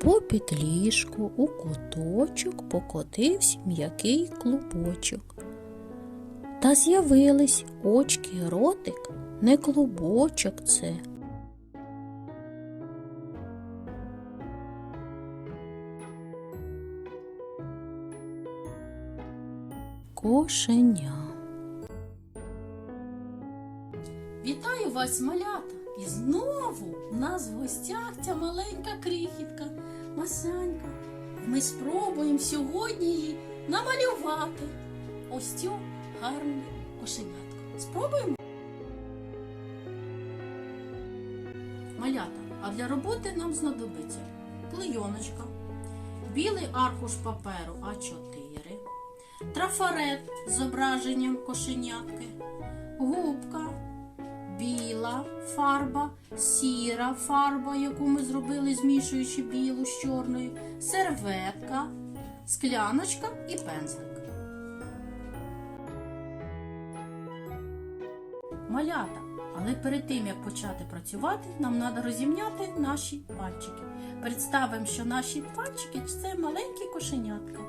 Попід ліжку у куточок покотився м'який клубочок. Та з'явились очки ротик, не клубочок це. Кошеня. Вітаю вас, малята! І знову в нас в гостях ця маленька крихітка, Масянька. Ми спробуємо сьогодні її намалювати ось цю гарну кошенятку. Спробуємо? Малята, а для роботи нам знадобиться клейоночка, білий аркуш паперу А4, трафарет з зображенням кошенятки, губка, біла фарба, сіра фарба, яку ми зробили, змішуючи білу з чорною, серветка, скляночка і пензлик. Малята, але перед тим як почати працювати, нам треба розімняти наші пальчики. Представимо, що наші пальчики це маленькі кошенятка.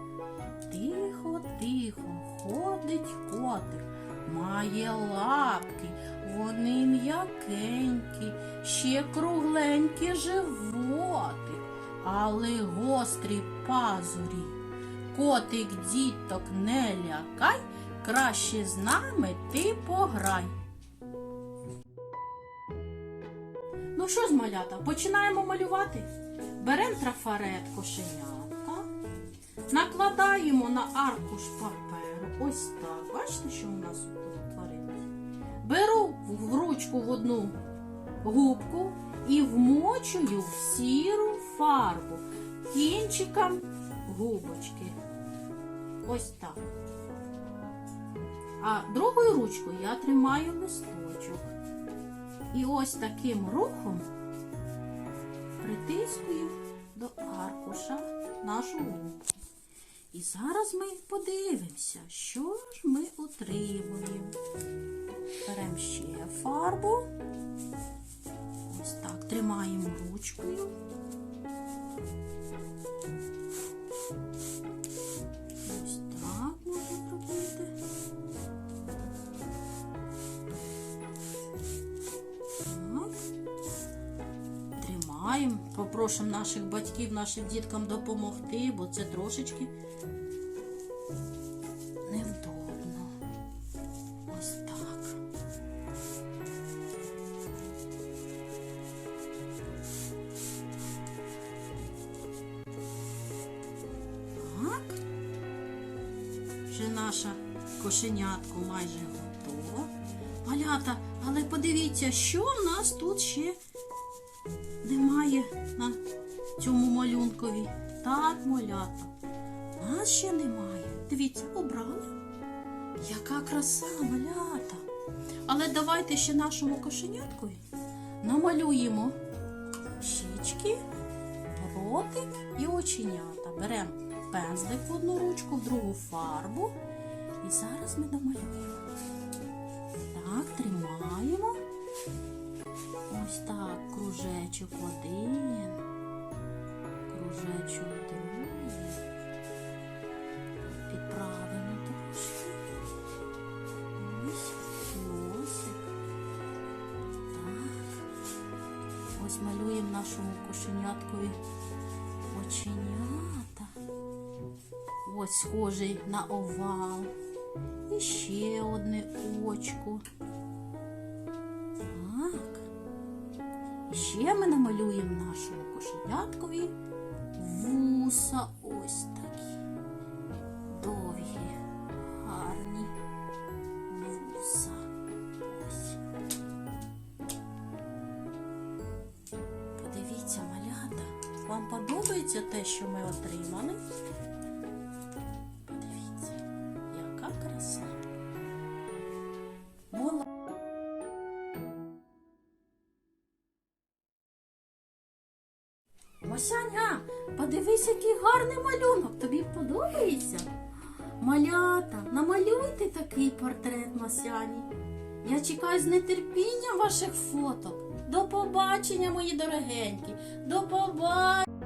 Тихо, тихо, ходить котик, має лапки, вони м'якенькі, ще кругленькі животик, але гострі пазурі. Котик діток не лякай, краще з нами ти пограй. Ну що ж, малята, починаємо малювати. Беремо трафарет кошенятка, накладаємо на аркуш паперу. Ось так. Бачите, що у нас тут твориться? Беру в ручку в одну губку і вмочую в сіру фарбу кінчиком губочки. Ось так. А другою ручкою я тримаю листочок. І ось таким рухом притискую до аркуша нашу губку. І зараз ми подивимося, що ж ми отримуємо. Беремо ще фарбу. Ось так тримаємо ручкою. Попросимо наших батьків, нашим діткам допомогти, бо це трошечки невдобно. Ось так. Так. Вже наша кошенятко майже готова. Малята, але подивіться, що в нас тут ще немає на цьому малюнкові. Так, малята. Нас ще немає. Дивіться, обрали. Яка краса, малята. Але давайте ще нашому кошеняткові намалюємо щічки, ротик і оченята. Беремо пензлик в одну ручку, в другу фарбу. І зараз ми намалюємо. Так, тримаємо. Ось так, кружечок один, кружечок другий. Підправимо трошки. Ось носик. Так. Ось малюємо нашому кошеняткові оченята. Ось схожий на овал. І ще одне очко. Ще ми намалюємо нашому кошеняткові вуса ось такі. Довгі, гарні вуса. Ось. Подивіться, малята. Вам подобається те, що ми отримали? Подивіться, яка краса. Молодець. Масяня, подивись, який гарний малюнок. Тобі подобається? Малята, намалюйте такий портрет Масяні. Я чекаю з нетерпінням ваших фоток. До побачення, мої дорогенькі. До побачення.